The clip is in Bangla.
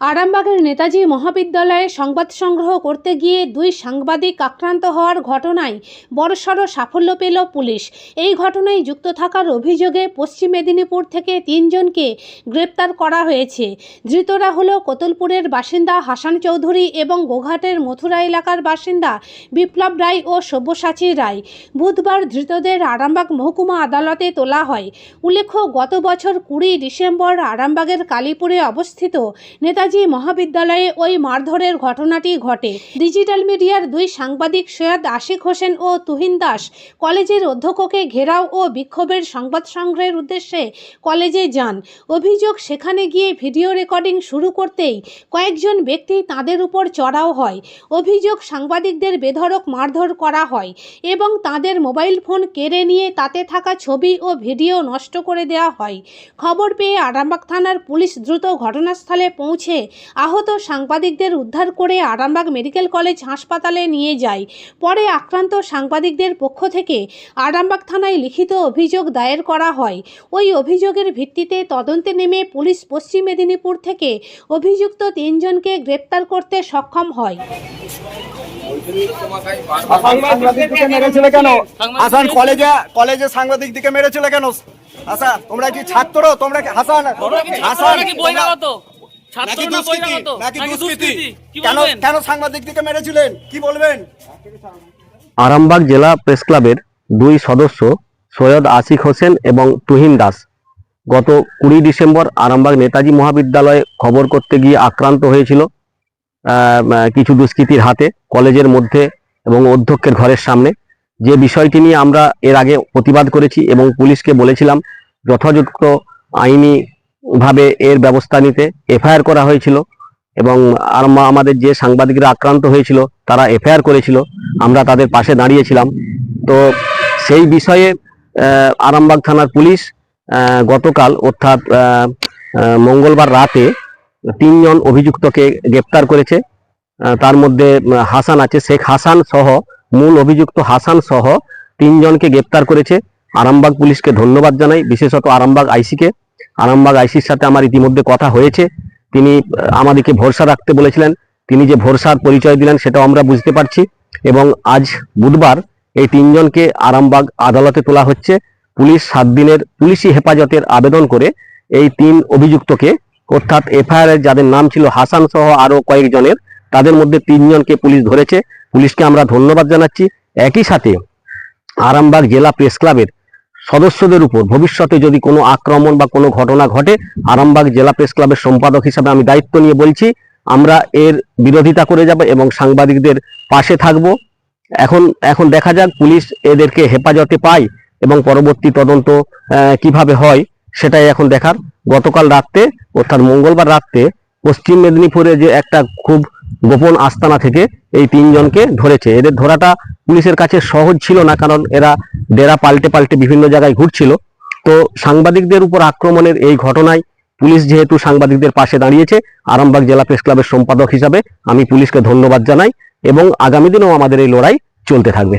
আরামবাগের নেতাজি মহাবিদ্যালয়ে সংবাদ সংগ্রহ করতে গিয়ে দুই সাংবাদিক আক্রান্ত হওয়ার ঘটনায় বড়সড় সাফল্য পেল পুলিশ। এই ঘটনায় যুক্ত থাকার অভিযোগে পশ্চিম মেদিনীপুর থেকে তিনজনকে গ্রেপ্তার করা হয়েছে। ধৃতরা হল কোতলপুরের বাসিন্দা হাসান চৌধুরী এবং গোঘাটের মথুরা এলাকার বাসিন্দা বিপ্লব রায় ও সব্যসাচী রায়। বুধবার ধৃতদের আরামবাগ মহকুমা আদালতে তোলা হয়। উল্লেখ্য, গত বছর কুড়ি ডিসেম্বর আরামবাগের কালীপুরে অবস্থিত নেতাজি মহাবিদ্যালয়ে ওই মারধরের ঘটনাটি ঘটে। ডিজিটাল মিডিয়ার দুই সাংবাদিক সৈয়দ আশিক হোসেন ও তুহিন দাস কলেজের অধ্যক্ষকে ঘেরাও ও বিক্ষোভের সংবাদ সংগ্রহের উদ্দেশ্যে কলেজে যান। অভিযোগ, সেখানে গিয়ে ভিডিও রেকর্ডিং শুরু করতেই কয়েকজন ব্যক্তি তাদের উপর চড়াও হয়। অভিযোগ, সাংবাদিকদের বেধড়ক মারধর করা হয় এবং তাদের মোবাইল ফোন কেড়ে নিয়ে তাতে থাকা ছবি ও ভিডিও নষ্ট করে দেওয়া হয়। খবর পেয়ে আরামবাগ থানার পুলিশ দ্রুত ঘটনাস্থলে পৌঁছে আহত সাংবাদিকদের উদ্ধার করে আরামবাগ মেডিকেল কলেজ হাসপাতালে নিয়ে যায়। পরে আক্রান্ত সাংবাদিকদের পক্ষ থেকে আরামবাগ থানায় লিখিত অভিযোগ দায়ের করা হয়। ওই অভিযোগের ভিত্তিতে তদন্তে নেমে পুলিশ পশ্চিম মেদিনীপুর থেকে অভিযুক্ত তিনজনকে গ্রেপ্তার করতে সক্ষম হয়। কলেজে কলেজে সাংবাদিক দিকে মেরেছিল কেন? তোমরা কি ছাত্র? তোমরা কি হাসান হাসান কেন মেরেছিলেন? কি বলবেন? আরামবাগ জেলা প্রেস ক্লাবের দুই সদস্য সৈয়দ আশিক হোসেন এবং তুহিন দাস গত কুড়ি ডিসেম্বর আরামবাগ নেতাজি মহাবিদ্যালয়ে খবর করতে গিয়ে আক্রান্ত হয়েছিল কিছু দুষ্কৃতীর হাতে কলেজের মধ্যে এবং অধ্যক্ষের ঘরের সামনে। যে বিষয়টি নিয়ে আমরা এর আগে প্রতিবাদ করেছি এবং পুলিশকে বলেছিলাম যথাযথ আইনি ভাবে এর ব্যবস্থা নিতে এফআইআর করা হয়েছিল এবং আরাম- আমাদের যে সাংবাদিকরা আক্রান্ত হয়েছিল, তারা এফআইআর করেছিল। আমরা তাদের পাশে দাঁড়িয়েছিলাম। তো সেই বিষয়ে আরামবাগ থানার পুলিশ গতকাল অর্থাৎ মঙ্গলবার রাতে তিনজন অভিযুক্তকে গ্রেপ্তার করেছে। তার মধ্যে হাসান আছে, শেখ হাসান সহ, মূল অভিযুক্ত হাসান সহ তিনজনকে গ্রেপ্তার করেছে। আরামবাগ পুলিশকে ধন্যবাদ জানাই। বিশেষত আরামবাগ আইসিকে। আরামবাগ আইসির সাথে আমার ইতিমধ্যে কথা হয়েছে। তিনি আমাদেরকে ভরসা রাখতে বলেছিলেন। তিনি যে ভরসার পরিচয় দিলেন সেটাও আমরা বুঝতে পারছি এবং আজ বুধবার এই তিনজনকে আরামবাগ আদালতে তোলা হচ্ছে। পুলিশ সাত দিনের পুলিশি হেফাজতের আবেদন করে এই তিন অভিযুক্তকে, অর্থাৎ এফআইআর যাদের নাম ছিল হাসান সহ আরও কয়েকজনের, তাদের মধ্যে তিনজনকে পুলিশ ধরেছে। পুলিশকে আমরা ধন্যবাদ জানাচ্ছি। একই সাথে আরামবাগ জেলা প্রেস ক্লাবের সদস্যদের উপর ভবিষ্যতে যদি কোনো আক্রমণ বা কোনো ঘটনা ঘটে, আরামবাগ জেলা প্রেস ক্লাবের সম্পাদক হিসাবে আমি দায়িত্ব নিয়ে বলছি, আমরা এর বিরোধিতা করে যাব এবং সাংবাদিকদের পাশে থাকব। এখন এখন দেখা যাক পুলিশ এদেরকে হেফাজতে পায় এবং পরবর্তী তদন্ত কীভাবে হয় সেটাই এখন দেখার। গতকাল রাত্রে অর্থাৎ মঙ্গলবার রাত্রে পশ্চিম মেদিনীপুরে যে একটা খুব গোপন আস্তানা থেকে এই তিনজনকে ধরেছে। এদের ধরাটা পুলিশের কাছে সহজ ছিল না, কারণ এরা ডেরা পাল্টে পাল্টে বিভিন্ন জায়গায় ঘুরছিল। তো সাংবাদিকদের উপর আক্রমণের এই ঘটনায় পুলিশ যেহেতু সাংবাদিকদের পাশে দাঁড়িয়েছে, আরামবাগ জেলা প্রেস ক্লাবের সম্পাদক হিসাবে আমি পুলিশকে ধন্যবাদ জানাই এবং আগামী দিনেও আমাদের এই লড়াই চলতে থাকবে।